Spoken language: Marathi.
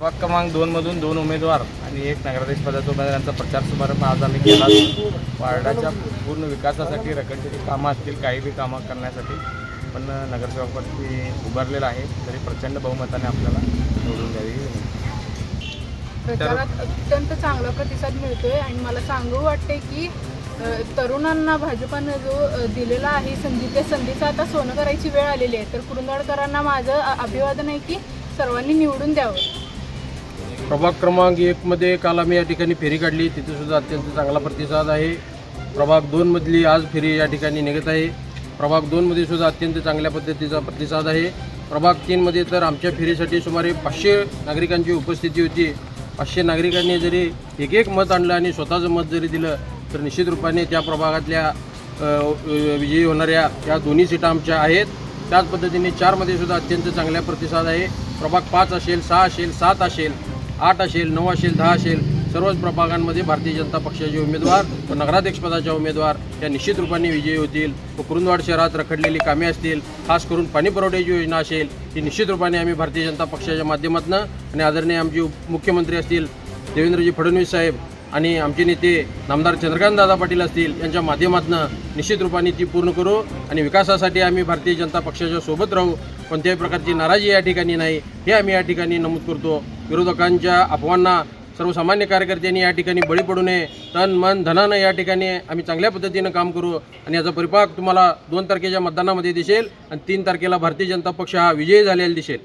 प्रभाग क्रमांक दोनमधून दोन उमेदवार आणि एक नगराध्यक्ष पदाचा उमेदवार यांचा प्रचार समारंभ आज आम्ही केला. वार्डाच्या पूर्ण विकासासाठी रखडलेली कामं असतील काही बी कामं करण्यासाठी पण नगरसेवकपदी उभारलेलं आहे तरी प्रचंड बहुमताने आपल्याला निवडून द्यावी. प्रचारात अत्यंत चांगला प्रतिसाद मिळतोय आणि मला सांगू वाटते की तरुणांना भाजपानं जो दिलेला आहे संधी त्या संधीचं आता सोनं करायची वेळ आलेली आहे. तर कुरुंदवाडकरांना माझं अभिवादन आहे की सर्वांनी निवडून द्यावं. प्रभाग क्रमांक एकमध्ये काल आम्ही या ठिकाणी फेरी काढली. तिथेसुद्धा अत्यंत चांगला प्रतिसाद आहे. प्रभाग दोनमधली आज फेरी या ठिकाणी निघत आहे. प्रभाग दोनमध्ये सुद्धा अत्यंत चांगल्या पद्धतीचा प्रतिसाद आहे. प्रभाग तीनमध्ये तर आमच्या फेरीसाठी सुमारे पाचशे नागरिकांची उपस्थिती होती. पाचशे नागरिकांनी जरी एक एक मत आणलं आणि स्वतःचं मत जरी दिलं तर निश्चित रूपाने त्या प्रभागातल्या विजयी होणाऱ्या या दोन्ही सीटा आमच्या आहेत. त्याच पद्धतीने चारमध्ये सुद्धा अत्यंत चांगल्या प्रतिसाद आहे. प्रभाग पाच असेल सहा असेल सात असेल आठ असेल नऊ असेल दहा असेल सर्वच प्रभागांमध्ये भारतीय जनता पक्षाचे उमेदवार व नगराध्यक्षपदाचे उमेदवार या निश्चित रूपाने विजयी होतील व कुरुंदवाड शहरात रखडलेली कामे असतील खास करून पाणी पुरवठ्याची योजना असेल ही निश्चित रूपाने आम्ही भारतीय जनता पक्षाच्या माध्यमातून आणि आदरणीय आमचे उप- मुख्यमंत्री असतील देवेंद्रजी फडणवीस साहेब आणि आमचे नेते नामदार चंद्रकांत दादा पाटील असतील यांच्या माध्यमातून निश्चित रूपाने ती पूर्ण करू आणि विकासासाठी आम्ही भारतीय जनता पक्षाच्या सोबत राहू कोणत्याही प्रकारची नाराजी या ठिकाणी नाही हे आम्ही या ठिकाणी नमूद करतो. विरोधकांच्या अफवांना सर्वसामान्य कार्यकर्त्यांनी या ठिकाणी बळी पडू नये. तन मन धनानं या ठिकाणी आम्ही चांगल्या पद्धतीनं काम करू आणि याचा परिपाक तुम्हाला दोन तारखेच्या मतदानामध्ये दिसेल आणि तीन तारखेला भारतीय जनता पक्ष हा विजयी झालेला दिसेल.